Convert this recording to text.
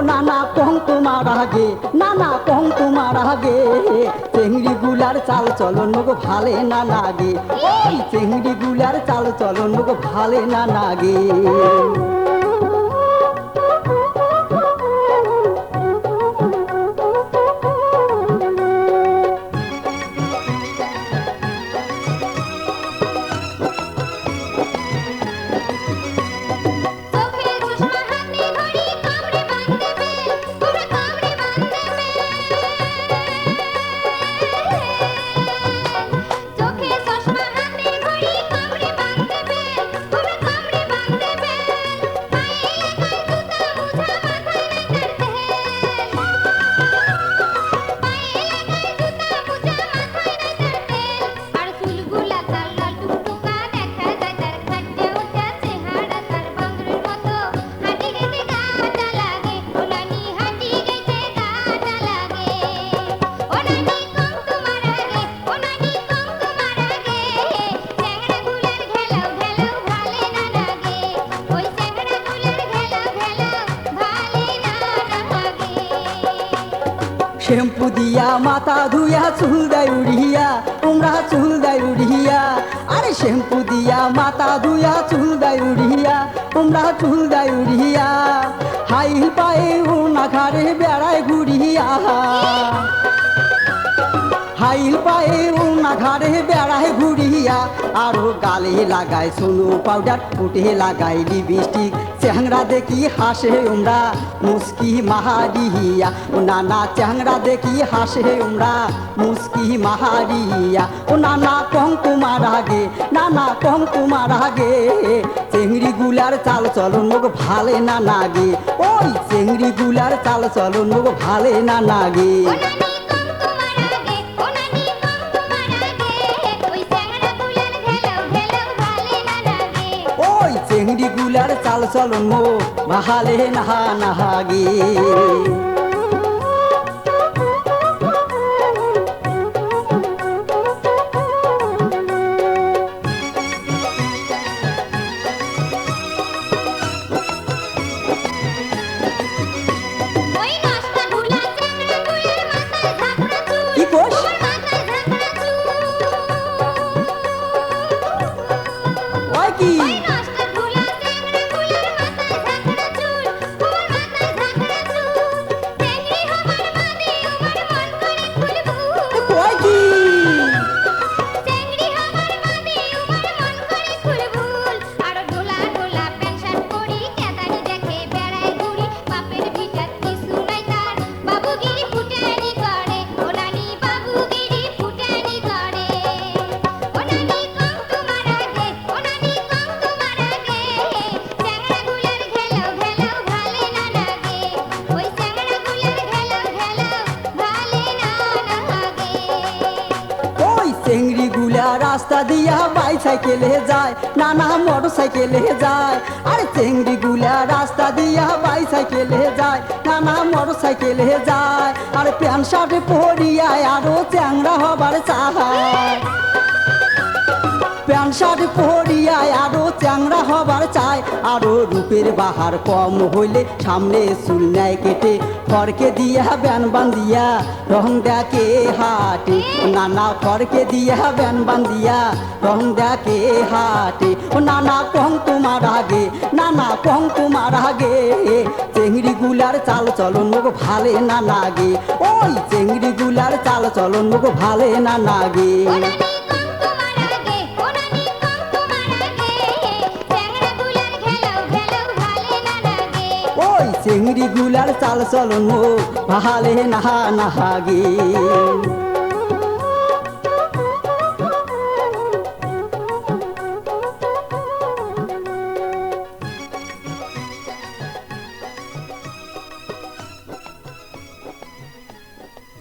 নানা কং তোমার আগে, নানা কং তোমার আগে। চেংড়ি গুলার চাল চলন গো ভালে না লাগে। ওই চেংড়ি গুলার চাল চলন গো ভালে না লাগে। শ্যাম্পু দিয়া মাথা ধুইয়া, চুল দেয় উড়িয়া তোমরা চুল দেয় উড়িয়া। আরে শ্যাম্পু দিয়া মাথা ধুইয়া, চুল দেয় উড়িয়া তোমরা চুল দেয় উড়িয়া। হাই পায়ে উনা ঘাড়ে বেড়ায় ঘুরিয়া। হাই পায়ে উনা ঘাড়ে বেড়ায় ঘুরিয়া আরও গালে লাগায় সোনু পাউডার ফুটে লাগায় লিপস্টিক চেহাংরা দেখি হাসে উমরা, মুস্কি মাহারিয়া। ও নানা চেহাংরা দেখি হাসে উমরা, মুস্কি মাহারিয়া। ও নানা কম তোমার আগে, নানা কম তোমার আগে। চেংড়ি গুলার চাল চলন মুখ ভালে না নাগে। ওই চেংড়ি গুলার চাল চলন মুখ ভালে না লাগে চাল চলন মো ভালে নাহা নাহাগে। রাস্তা দিয়া বাইসাইকেলে যায়, নানা মোটর সাইকেলে যায়। আর চেংড়ি গুলা রাস্তা দিয়া বাইসাইকেলে যায়, নানা মোটর সাইকেলে যায়। আর প্যান্ট শার্ট পরিয়ায় আরও চ্যাংরা হবার চায় প্যান্ট শার্ট পরিয়ায় আরও চ্যাংরা হবার চায় আরও রূপের বাহার কম হইলে সামনে চুল নেয় কেটে ফরকে দিয়া ব্যান বান্দিয়া রং দেখে হাটে। নানা ফরকে দিয়া ব্যান বান্দিয়া রং দেখে হাটে। ও নানা কং তোমার আগে, নানা কং তোমার আগে। চেংড়ি গুলার চাল চলন মুখ ভালে না লাগে ওই চেংড়ি গুলার চাল চলন মুখ ভালে না লাগে চেংড়ি গুলার চাল চলন ভালে নাহা নাহাগে।